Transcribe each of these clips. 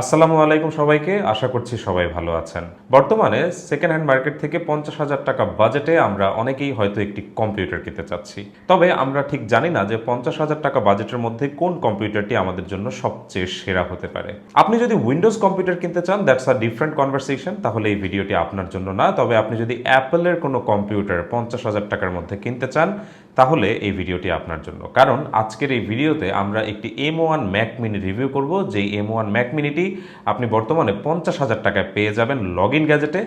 আসসালামু আলাইকুম সবাইকে, আশা করছি সবাই ভালো আছেন। বর্তমানে সেকেন্ড হ্যান্ড মার্কেট থেকে পঞ্চাশ হাজার টাকা বাজেটে আমরা অনেকেই হয়তো একটি কম্পিউটার কিনতে চাচ্ছি। তবে আমরা ঠিক জানি না যে পঞ্চাশ হাজার টাকা বাজেটের মধ্যে কোন কম্পিউটারটি আমাদের জন্য সবচেয়ে সেরা হতে পারে। আপনি যদি উইন্ডোজ কম্পিউটার কিনতে চান দ্যাটস আ ডিফারেন্ট কনভারসেশন তাহলে এই ভিডিওটি আপনার জন্য না। তবে আপনি যদি অ্যাপেলের কোনো কম্পিউটার পঞ্চাশ হাজার টাকার মধ্যে কিনতে চান তাহলে এই ভিডিওটি আপনার জন্য। কারণ আজকের এই ভিডিওতে আমরা একটি M one Mac mini review করব, যেই এম ওয়ান ম্যাক মিনিটি আপনি বর্তমানে পঞ্চাশ হাজার টাকায় পেয়ে যাবেন লগ ইন গ্যাজেটে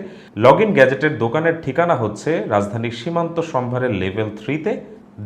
লগ ইন গ্যাজেটের দোকানের ঠিকানা হচ্ছে রাজধানীর সীমান্ত সম্ভারের লেভেল থ্রিতে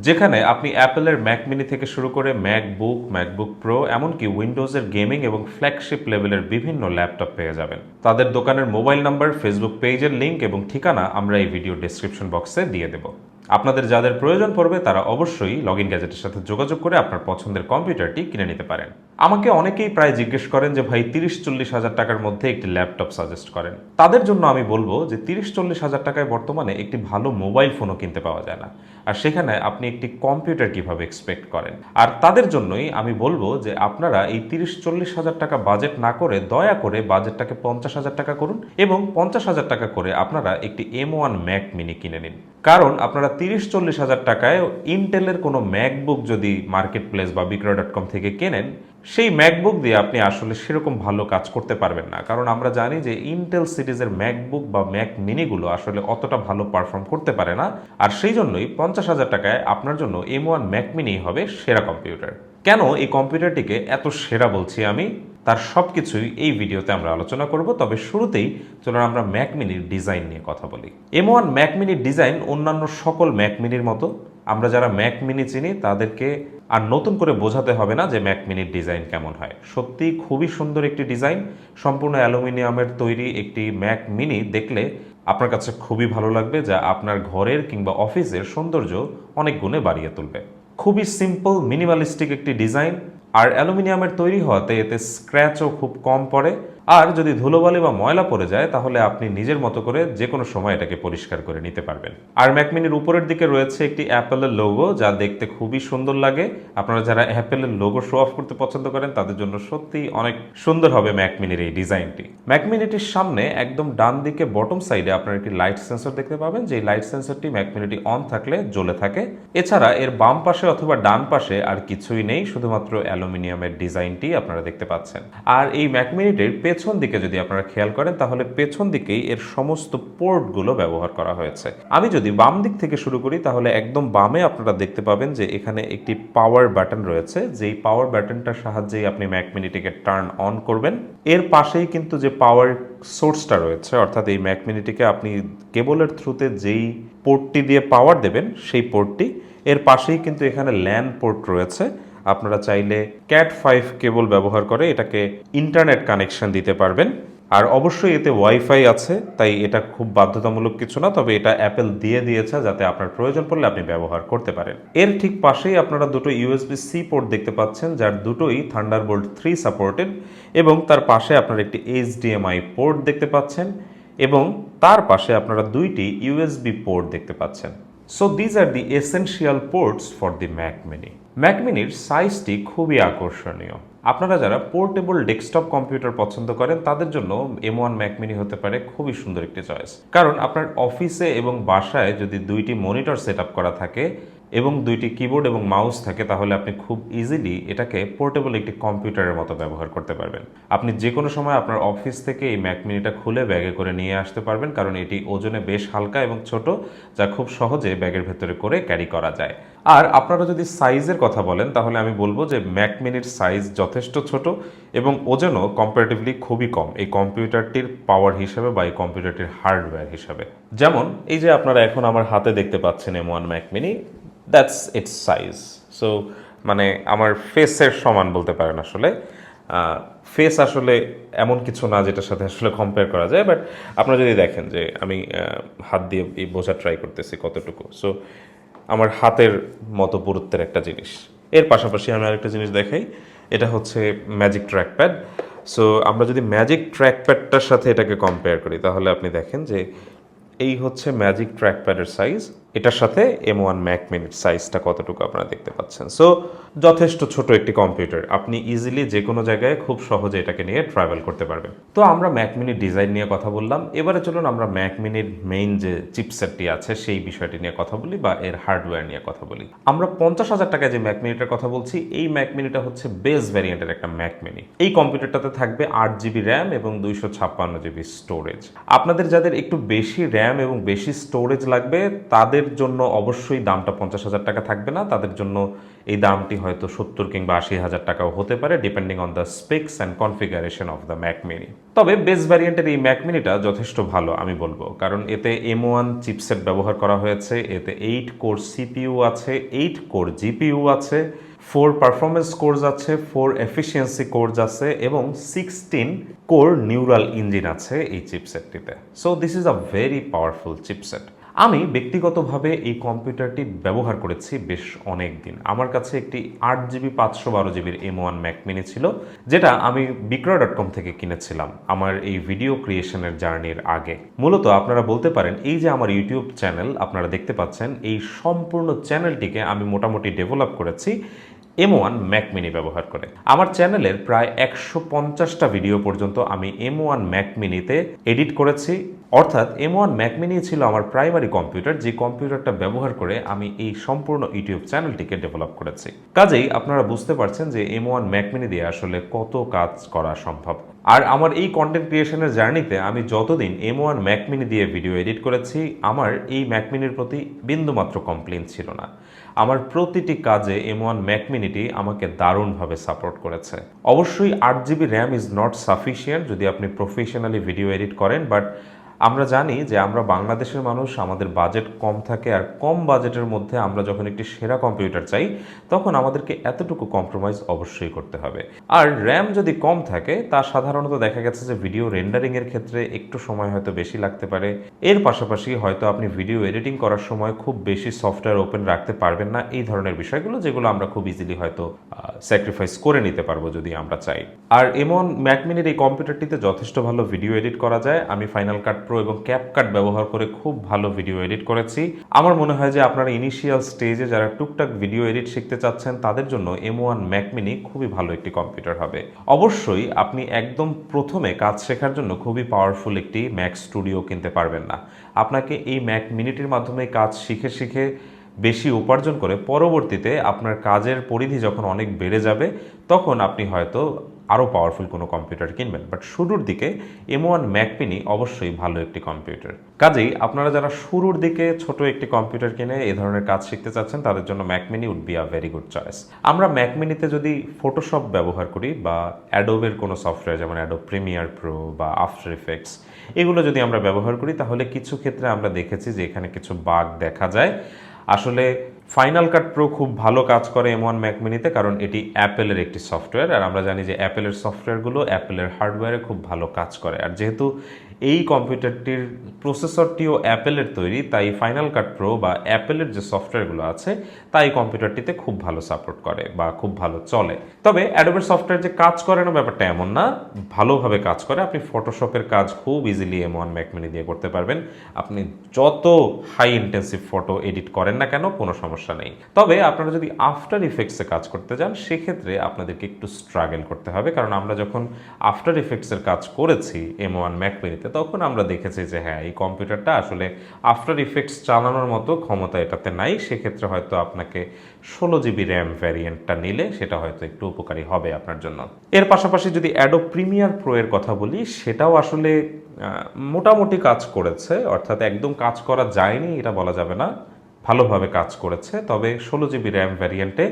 যেখানে আপনি অ্যাপেলের ম্যাক মিনি থেকে শুরু করে ম্যাকবুক ম্যাকবুক প্রো এমনকি উইন্ডোজের গেমিং এবং ফ্ল্যাগশিপ লেভেলের বিভিন্ন ল্যাপটপ পেয়ে যাবেন। তাদের দোকানের মোবাইল নাম্বার ফেসবুক পেজের লিঙ্ক এবং ঠিকানা আমরা এই ভিডিও ডেসক্রিপশন বক্সে দিয়ে দেবো। আপনাদের যাদের প্রয়োজন পড়বে, তারা অবশ্যই লগ ইন গ্যাজেটের সাথে যোগাযোগ করে আপনার পছন্দের কম্পিউটারটি কিনে নিতে পারেন। আমাকে অনেকেই প্রায় জিজ্ঞেস করেন যে, ভাই তিরিশ চল্লিশ হাজার টাকার মধ্যে একটি ল্যাপটপ সাজেস্ট করেন। তাদের জন্য আমি বলব যে তিরিশ চল্লিশ হাজার টাকায় বর্তমানে একটি ভালো মোবাইল ফোনও কিনতে পাওয়া যায় না। আর সেখানে আপনি একটি কম্পিউটার কীভাবে এক্সপেক্ট করেন। আর তাদের জন্যই আমি বলব যে আপনারা এই তিরিশ চল্লিশ হাজার টাকা বাজেট না করে দয়া করে বাজেটটাকে পঞ্চাশ হাজার টাকা করুন এবং পঞ্চাশ হাজার টাকা করে আপনারা একটি এম ওয়ান ম্যাক মিনি কিনে নিন। কারণ আপনারা তিরিশ চল্লিশ হাজার টাকায় ইন্টেলের কোনো ম্যাকবুক যদি মার্কেট প্লেস বা বিক্রয় ডট কম থেকে কেনেন সেই ম্যাকবুক দিয়ে আপনি আসলে সেরকম ভালো কাজ করতে পারবেন না। কারণ আমরা জানি যে ইন্টেল সিরিজের ম্যাকবুক বা ম্যাক মিনিগুলো আসলে অতটা ভালো পারফর্ম করতে পারে না। আর সেই জন্যই পঞ্চাশ হাজার টাকায় আপনার জন্য এম ওয়ান ম্যাক মিনি হবে সেরা কম্পিউটার কেন এই কম্পিউটারটিকে এত সেরা বলছি আমি? তার সব কিছুই এই ভিডিওতে আমরা আলোচনা করব। তবে শুরুতেই চলুন আমরা ম্যাক মিনির ডিজাইন নিয়ে কথা বলি। এম ওয়ান ম্যাক মিনির ডিজাইন অন্যান্য সকল ম্যাক মিনির মতো। আমরা যারা ম্যাক মিনি চিনি, তাদেরকে আর নতুন করে বোঝাতে হবে না যে ম্যাক মিনির ডিজাইন কেমন হয়। সত্যি খুবই সুন্দর একটি ডিজাইন। সম্পূর্ণ অ্যালুমিনিয়ামের তৈরি একটি ম্যাক মিনি দেখলে আপনার কাছে খুবই ভালো লাগবে যা আপনার ঘরের কিংবা অফিসের সৌন্দর্য অনেক গুণে বাড়িয়ে তুলবে। খুবই সিম্পল মিনিমালিস্টিক একটি ডিজাইন। আর অ্যালুমিনিয়ামের তৈরি হওয়াতে এতে স্ক্র্যাচও খুব কম পড়ে। আর যদি ধুলোবালি বা ময়লা পড়ে যায়, তাহলে আপনি নিজের মতো করে যে কোনো সময় এটাকে পরিষ্কার করে নিতে পারবেন। আর ম্যাকমিনির উপরের দিকে রয়েছে একটি অ্যাপেলের লোগো যা দেখতে খুবই সুন্দর লাগে। আপনারা যারা অ্যাপেলের লোগো শো অফ করতে পছন্দ করেন, তাদের জন্য সত্যিই অনেক সুন্দর হবে ম্যাকমিনির এই ডিজাইনটি। ম্যাকমিনিটির সামনে একদম ডান দিকে বটম সাইডে আপনারা একটি লাইট সেন্সর দেখতে পাবেন। যে লাইট সেন্সরটি ম্যাকমিনিটি অন থাকলে জ্বলে থাকে। এছাড়া এর বাম পাশে অথবা ডান পাশে আর কিছুই নেই, শুধুমাত্র অ্যালুমিনিয়ামের ডিজাইনটি আপনারা দেখতে পাচ্ছেন। আর এই ম্যাকমিনিটির পেছন দিকে যদি আপনারা খেয়াল করেন, তাহলে পেছন দিকেই এর সমস্ত পোর্টগুলো ব্যবহার করা হয়েছে। আমি যদি বাম দিক থেকে শুরু করি, তাহলে একদম বামে আপনারা দেখতে পাবেন যে এখানে একটি পাওয়ার বাটন রয়েছে। যেই পাওয়ার বাটনটার সাহায্যেই আপনি ম্যাকমিনিটিকে টার্ন অন করবেন। এর পাশেই কিন্তু যে পাওয়ার সোর্সটা রয়েছে, অর্থাৎ এই ম্যাকমিনিটিকে আপনি কেবলের থ্রুতে যেই পোর্টটি দিয়ে পাওয়ার দেবেন, সেই পোর্টটি এর পাশেই কিন্তু এখানে ল্যান্ড পোর্ট রয়েছে। আপনারা চাইলে ক্যাট ফাইভ কেবল ব্যবহার করে এটাকে ইন্টারনেট কানেকশন দিতে পারবেন। আর অবশ্যই এতে ওয়াইফাই আছে, তাই এটা খুব বাধ্যতামূলক কিছু না, তবে এটা অ্যাপেল দিয়ে দিয়েছে যাতে আপনার প্রয়োজন পড়লে আপনি ব্যবহার করতে পারেন। এর ঠিক পাশেই আপনারা দুটো ইউএসবি সি পোর্ট দেখতে পাচ্ছেন, যার দুটোই থান্ডারবোল্ট থ্রি সাপোর্টেড এবং তার পাশে আপনারা একটি এইচডিএমআই পোর্ট দেখতে পাচ্ছেন এবং তার পাশে আপনারা দুইটি ইউএসবি পোর্ট দেখতে পাচ্ছেন। So these are the essential ports for the Mac mini Mac মিনির সাইজটি খুবই আকর্ষণীয়। আপনারা যারা পোর্টেবল ডেস্কটপ কম্পিউটার পছন্দ করেন, তাদের জন্য এম ওয়ান ম্যাকমিনি হতে পারে খুবই সুন্দর একটি চয়েস। কারণ আপনার অফিসে এবং বাসায় যদি দুইটি মনিটর সেট করা থাকে এবং দুইটি কিবোর্ড এবং মাউস থাকে, তাহলে আপনি খুব ইজিলি এটাকে পোর্টেবল একটি কম্পিউটারের মতো ব্যবহার করতে পারবেন। আপনি যে কোনো সময় আপনার অফিস থেকে এই ম্যাক মিনিটা খুলে ব্যাগে করে নিয়ে আসতে পারবেন, কারণ এটি ওজনে বেশ হালকা এবং ছোট, যা খুব সহজে ব্যাগের ভেতরে করে ক্যারি করা যায়। আর আপনারা যদি সাইজের কথা বলেন, তাহলে আমি বলব যে ম্যাক মিনির সাইজ যথেষ্ট ছোট এবং ওজনও কম্পারেটিভলি খুবই কম, এই কম্পিউটারটির পাওয়ার হিসাবে বা এই কম্পিউটারটির হার্ডওয়্যার হিসাবে। যেমন, এই যে আপনারা এখন আমার হাতে দেখতে পাচ্ছেন M one Mac mini that's its size so মানে আমার ফেসের সমান বলতে পারেন আসলে। ফেস আসলে এমন কিছু না যেটার সাথে আসলে কম্পেয়ার করা যায় বাট আপনারা যদি দেখেন যে আমি হাত দিয়ে এই বোঝা ট্রাই করতেছি কতটুকু। সো আমার হাতের মতো পুরুত্বের একটা জিনিস। এর পাশাপাশি আমি আরেকটা জিনিস দেখাই। এটা হচ্ছে ম্যাজিক ট্র্যাকপ্যাড সো আমরা যদি ম্যাজিক ট্র্যাকপ্যাডটার সাথে এটাকে কম্পেয়ার করি, তাহলে আপনি দেখেন যে এই হচ্ছে ম্যাজিক ট্র্যাকপ্যাডের সাইজ এটার সাথে এম ওয়ান ম্যাক মিনিট সাইজটা কতটুকু আপনারা দেখতে পাচ্ছেন? সো যথেষ্ট ছোট একটি কম্পিউটার আপনি ইজিলি যে কোনো জায়গায় খুব সহজে এটাকে নিয়ে ট্রাভেল করতে পারবেন। তো আমরা ম্যাক মিনির ডিজাইন নিয়ে কথা বললাম। এবারে চলুন আমরা ম্যাক মিনির মেইন যে চিপসেটটি আছে, সেই বিষয়টি নিয়ে কথা বলি বা এর হার্ডওয়্যার নিয়ে কথা বলি। আমরা পঞ্চাশ হাজার টাকায় যে ম্যাক মিনিটার কথা বলছি, এই ম্যাক মিনিটা হচ্ছে বেস ভ্যারিয়েন্টের একটা ম্যাক মিনি এই কম্পিউটারটাতে থাকবে আট জিবি র্যাম এবং দুইশো ছাপ্পান্ন জিবি স্টোরেজ আপনাদের যাদের একটু বেশি র্যাম এবং বেশি স্টোরেজ লাগবে, তাদের জন্য অবশ্যই দামটা পঞ্চাশ হাজার টাকা থাকবে না। তাদের জন্য এই দামটি হয়তো সত্তর কিংবা আশি হাজার টাকাও হতে পারে depending on the specs and configuration of the Mac mini তবে বেস ভ্যারিয়েন্টের এই ম্যাক মিনিটা যথেষ্ট ভালো, আমি বলব। কারণ এতে এম ওয়ান চিপসেট ব্যবহার করা হয়েছে, এতে এইট কোর সিপিইউ আছে এইট কোর জিপিইউ আছে ফোর পারফরমেন্স কোর্স আছে ফোর এফিসিয়েন্সি কোর্স আছে, এবং সিক্সটিন কোর নিউরাল ইঞ্জিন আছে এই চিপসেটটিতে so this is a very powerful chipset আমি ব্যক্তিগতভাবে এই কম্পিউটারটি ব্যবহার করেছি বেশ অনেক দিন আমার কাছে একটি আট জিবি, পাঁচশো বারো জিবির এম ওয়ান ম্যাক মিনি ছিল, যেটা আমি বিক্রয় ডট কম থেকে কিনেছিলাম আমার এই ভিডিও ক্রিয়েশনের জার্নির আগে। মূলত আপনারা বলতে পারেন, এই যে আমার ইউটিউব চ্যানেল, আপনারা দেখতে পাচ্ছেন, এই সম্পূর্ণ চ্যানেলটিকে আমি মোটামুটি ডেভেলপ করেছি এম ওয়ান ম্যাক মিনি ব্যবহার করে। আমার চ্যানেলের প্রায় একশো পঞ্চাশটা ভিডিও পর্যন্ত আমি এম ওয়ান ম্যাক মিনিতে এডিট করেছি। অর্থাৎ এম ওয়ান ম্যাকমিনি ছিল আমার প্রাইমারি কম্পিউটার যে কম্পিউটারটা ব্যবহার করে আমি এই সম্পূর্ণ ইউটিউব চ্যানেলটিকে ডেভেলপ করেছি। কাজেই আপনারা বুঝতে পারছেন যে এম ওয়ান ম্যাকমিনি দিয়ে আসলে কত কাজ করা সম্ভব। আর আমার এই কন্টেন্ট ক্রিয়েশনের জার্নিতে আমি যতদিন এম ওয়ান ম্যাকমিনি দিয়ে ভিডিও এডিট করেছি, আমার এই ম্যাকমিনির প্রতি বিন্দুমাত্র কমপ্লেন ছিল না। আমার প্রতিটি কাজে এম ওয়ান ম্যাকমিনিটি আমাকে দারুণভাবে সাপোর্ট করেছে। অবশ্যই আট GB RAM is not sufficient যদি আপনি প্রফেশনালি ভিডিও এডিট করেন বাট আমরা জানি যে আমরা বাংলাদেশের মানুষ, আমাদের বাজেট কম থাকে আর কম বাজেটের মধ্যে আমরা যখন একটি সেরা কম্পিউটার চাই, তখন আমাদেরকে এতটুকু কম্প্রোমাইজ অবশ্যই করতে হবে। আর র্যাম যদি কম থাকে, তা সাধারণত দেখা গেছে যে ভিডিও রেন্ডারিং এর ক্ষেত্রে একটু সময় হয়তো বেশি লাগতে পারে। এর পাশাপাশি হয়তো আপনি ভিডিও এডিটিং করার সময় খুব বেশি সফটওয়্যার ওপেন রাখতে পারবেন না, এই ধরনের বিষয়গুলো যেগুলো আমরা খুব ইজিলি হয়তো স্যাক্রিফাইস করে নিতে পারব যদি আমরা চাই। আর এমন ম্যাকমিনের এই কম্পিউটারটিতে যথেষ্ট ভালো ভিডিও এডিট করা যায়। আমি ফাইনাল কাট প্রো এবং ক্যাপকাট ব্যবহার করে খুব ভালো ভিডিও এডিট করেছি। আমার মনে হয় যে আপনারা ইনিশিয়াল স্টেজে যারা টুকটাক ভিডিও এডিট শিখতে চাচ্ছেন, তাদের জন্য এম ওয়ান ম্যাকমিনি খুবই ভালো একটি কম্পিউটার হবে। অবশ্যই আপনি একদম প্রথমে কাজ শেখার জন্য খুবই পাওয়ারফুল একটি ম্যাক স্টুডিও কিনতে পারবেন না। আপনাকে এই ম্যাক মিনিটির মাধ্যমে কাজ শিখে শিখে বেশি উপার্জন করে পরবর্তীতে আপনার কাজের পরিধি যখন অনেক বেড়ে যাবে, তখন আপনি হয়তো আরও পাওয়ারফুল কোনো কম্পিউটার কিনবেন বাট শুরুর দিকে এম ওয়ান ম্যাকপিনি অবশ্যই ভালো একটি কম্পিউটার কাজেই আপনারা যারা শুরুর দিকে ছোট একটি কম্পিউটার কিনে এ ধরনের কাজ শিখতে চাচ্ছেন, তাদের জন্য Mac mini would be a very good choice আমরা ম্যাকমিনিতে যদি ফটোশপ ব্যবহার করি বা অ্যাডোবের কোনো সফটওয়্যার যেমন অ্যাডো প্রিমিয়ার প্রো বা আফটার ইফেক্টস এগুলো যদি আমরা ব্যবহার করি, তাহলে কিছু ক্ষেত্রে আমরা দেখেছি যে এখানে কিছু বাগ দেখা যায়। আসলে ফাইনাল কাট প্রো খুব ভালো কাজ করে এম ওয়ান ম্যাকমিনিতে কারণ এটি অ্যাপেলের একটি সফটওয়্যার আর আমরা জানি যে অ্যাপেলের সফটওয়্যারগুলো অ্যাপেলের হার্ডওয়্যারে খুব ভালো কাজ করে। আর যেহেতু এই কম্পিউটারটির প্রসেসরটিও অ্যাপেলের তৈরি, তাই ফাইনাল কাট প্রো বা অ্যাপেলের যে সফটওয়্যারগুলো আছে, তাই কম্পিউটারটিতে খুব ভালো সাপোর্ট করে বা খুব ভালো চলে। তবে অ্যাডোবের সফটওয়্যার যে কাজ করে না, ব্যাপারটা এমন না। ভালোভাবে কাজ করে, আপনি ফটোশপের কাজ খুব ইজিলি এম ওয়ান ম্যাকমিনি দিয়ে করতে পারবেন। আপনি যত হাই ইন্টেন্সিভ ফটো এডিট করেন না কেন, কোনো সমস্যা নেই। তবে আপনারা যদি আফটার ইফেক্টসে কাজ করতে যান, সেক্ষেত্রে আপনাদেরকে একটু স্ট্রাগল করতে হবে। কারণ আমরা যখন আফটার ইফেক্টসের কাজ করেছি এম ওয়ান ম্যাকমিনিতে তখন আমরা দেখেছি যে হ্যাঁ এই কম্পিউটারটা আসলে আফটার ইফেক্টস চালানোর মতো ক্ষমতা এটাতে নাই। সেক্ষেত্রে হয়তো আপনাকে ষোলো জিবি র্যাম ভ্যারিয়েন্টটা নিলে সেটা হয়তো একটু উপকারী হবে আপনার জন্য। এর পাশাপাশি যদি অ্যাডো প্রিমিয়ার প্রো এর কথা বলি, সেটাও আসলে মোটামুটি কাজ করেছে। অর্থাৎ একদম কাজ করা যায়নি, এটা বলা যাবে না। ভালোভাবে কাজ করেছে। তবে ষোলো জিবি র্যাম ভ্যারিয়েন্টে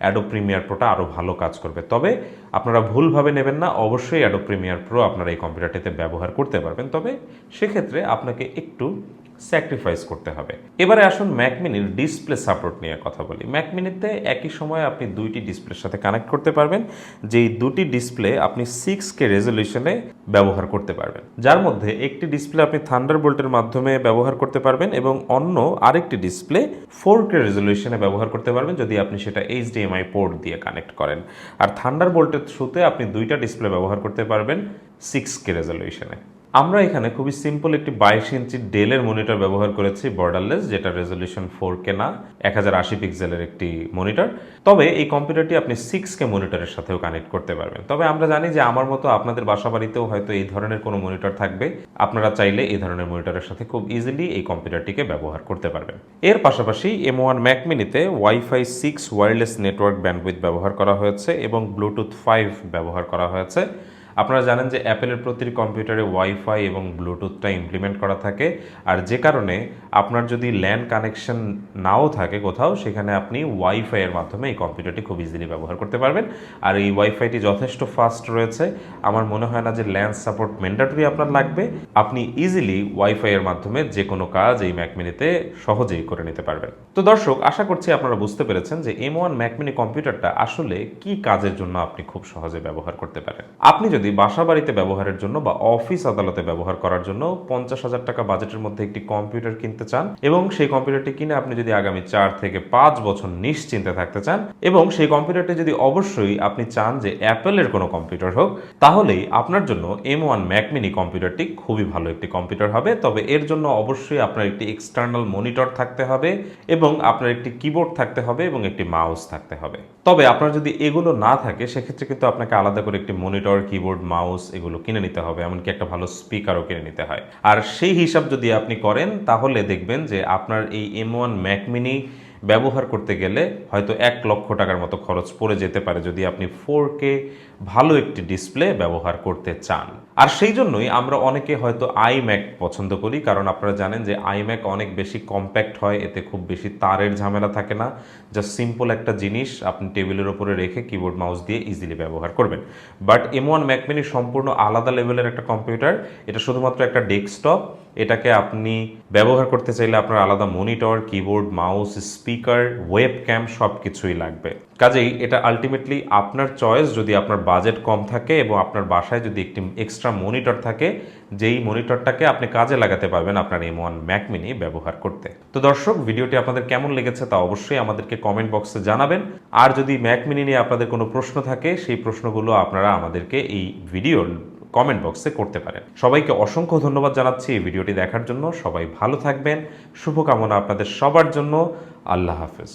অ্যাডো প্রিমিয়ার প্রোটা আরও ভালো কাজ করবে। তবে আপনারা ভুলভাবে নেবেন না, অবশ্যই অ্যাডো প্রিমিয়ার প্রো আপনারা এই কম্পিউটারটিতে ব্যবহার করতে পারবেন। তবে সেক্ষেত্রে আপনাকে একটু স্যাক্রিফাইস করতে হবে। এবারে আসুন ম্যাকমিনির ডিসপ্লে সাপোর্ট নিয়ে কথা বলি। ম্যাকমিনিতে একই সময়ে আপনি দুইটি ডিসপ্লের সাথে কানেক্ট করতে পারবেন, যেই দুটি ডিসপ্লে আপনি সিক্স কে রেজলিউশনে ব্যবহার করতে পারবেন। যার মধ্যে একটি ডিসপ্লে আপনি থান্ডার বোল্টের মাধ্যমে ব্যবহার করতে পারবেন এবং অন্য আরেকটি ডিসপ্লে ফোর কে রেজলিউশনে ব্যবহার করতে পারবেন, যদি আপনি সেটা এইচডিএমআই পোর্ট দিয়ে কানেক্ট করেন। আর থান্ডার বোল্টের থ্রুতে আপনি দুইটা ডিসপ্লে ব্যবহার করতে পারবেন সিক্স কে রেজলিউশনে আমরা এখানে খুবই সিম্পল একটি বাইশ ইঞ্চি ডেলের মনিটর ব্যবহার করেছি বর্ডারলেস যেটা রেজলিউশন ফোর কে না, এক হাজার আশি পিক্সেলের একটি মনিটর তবে এই কম্পিউটারটি আপনি সিক্স কে মনিটরের সাথেও কানেক্ট করতে পারবেন। তবে আমরা জানি যে আমার মতো আপনাদের বাসা বাড়িতেও হয়তো এই ধরনের কোনো মনিটর থাকবে। আপনারা চাইলে এই ধরনের মনিটরের সাথে খুব ইজিলি এই কম্পিউটারটিকে ব্যবহার করতে পারবেন। এর পাশাপাশি M one Mac মিনিতে wifi six wireless network bandwidth ব্যবহার করা হয়েছে এবং ব্লুটুথ ফাইভ ব্যবহার করা হয়েছে। আপনারা জানেন যে অ্যাপেলের প্রতিটি কম্পিউটারে ওয়াইফাই এবং ব্লুটুথটা ইমপ্লিমেন্ট করা থাকে। আর যে কারণে আপনার যদি ল্যান্ড কানেকশন নাও থাকে কোথাও, সেখানে আপনি ওয়াইফাইয়ের মাধ্যমে এই কম্পিউটারটি খুব ইজিলি ব্যবহার করতে পারবেন। আর এই ওয়াইফাইটি যথেষ্ট ফাস্ট রয়েছে। আমার মনে হয় না যে ল্যান্ড সাপোর্ট ম্যান্ডাটরি আপনার লাগবে। আপনি ইজিলি ওয়াইফাইয়ের মাধ্যমে যে কোনো কাজ এই ম্যাকমিনিতে সহজেই করে নিতে পারবেন। তো দর্শক, আশা করছি আপনারা বুঝতে পেরেছেন যে এম ওয়ান ম্যাকমিনি কম্পিউটারটা আসলে কি কাজের জন্য আপনি খুব সহজে ব্যবহার করতে পারেন। আপনি যদি বাসা বাড়িতে ব্যবহারের জন্য বা অফিস আদালতে ব্যবহার করার জন্য পঞ্চাশ হাজার টাকা বাজেটের মধ্যে একটি কম্পিউটার কিনতে চান এবং সেই কম্পিউটারটি কিনে আপনি যদি আগামী চার থেকে পাঁচ বছর নিশ্চিন্তে থাকতে চান এবং সেই কম্পিউটারটি যদি অবশ্যই আপনি চান যে অ্যাপেলের কোনো কম্পিউটার হোক, তাহলেই আপনার জন্য এম ওয়ান ম্যাকমিনি কম্পিউটারটি খুবই ভালো একটি কম্পিউটার হবে। তবে এর জন্য অবশ্যই আপনার একটি এক্সটার্নাল মনিটর থাকতে হবে এবং আপনার একটি কিবোর্ড থাকতে হবে এবং একটি মাউস থাকতে হবে। তবে আপনার যদি এগুলো না থাকে, সেক্ষেত্রে কিন্তু আপনাকে আলাদা করে একটি মনিটর, কিবোর্ড মাউস এগুলো কিনে নিতে হবে, এমনকি একটা ভালো স্পিকারও কিনে নিতে হয়। আর সেই হিসাব যদি আপনি করেন, তাহলে দেখবেন যে আপনার এই এম ওয়ান ম্যাক মিনি ব্যবহার করতে গেলে হয়তো এক লক্ষ টাকার মতো খরচ পড়ে যেতে পারে যদি আপনি ফোর কে ভালো একটি ডিসপ্লে ব্যবহার করতে চান। আর সেই জন্যই আমরা অনেকে হয়তো আইম্যাক পছন্দ করি, কারণ আপনারা জানেন যে আইম্যাক অনেক বেশি কম্প্যাক্ট হয়, এতে খুব বেশি তারের ঝামেলা থাকে না। জাস্ট সিম্পল একটা জিনিস আপনি টেবিলের ওপরে রেখে কিবোর্ড মাউস দিয়ে ইজিলি ব্যবহার করবেন। বাট এম ওয়ান ম্যাকমিনি সম্পূর্ণ আলাদা লেভেলের একটা কম্পিউটার এটা শুধুমাত্র একটা ডেস্কটপ এটাকে আপনি ব্যবহার করতে চাইলে আপনার আলাদা monitor keyboard mouse speaker webcam সব কিছুই লাগবে। কাজেই এটা আলটিমেটলি আপনার চয়েস যদি আপনার বাজেট কম থাকে এবং আপনার বাসায় যদি একটি এক্সট্রা মনিটর থাকে, যেই মনিটরটাকে আপনি কাজে লাগাতে পারবেন আপনার এম ওয়ান ম্যাক মিনি ব্যবহার করতে। তো দর্শক, ভিডিওটি আপনাদের কেমন লেগেছে তা অবশ্যই আমাদেরকে কমেন্ট বক্সে জানাবেন। আর যদি ম্যাক মিনি নিয়ে আপনাদের কোনো প্রশ্ন থাকে, সেই প্রশ্নগুলো আপনারা আমাদেরকে এই ভিডিওর কমেন্ট বক্সে করতে পারেন। সবাইকে অসংখ্য ধন্যবাদ জানাচ্ছি এই ভিডিওটি দেখার জন্য। সবাই ভালো থাকবেন। শুভকামনা আপনাদের সবার জন্য। আল্লাহ হাফেজ।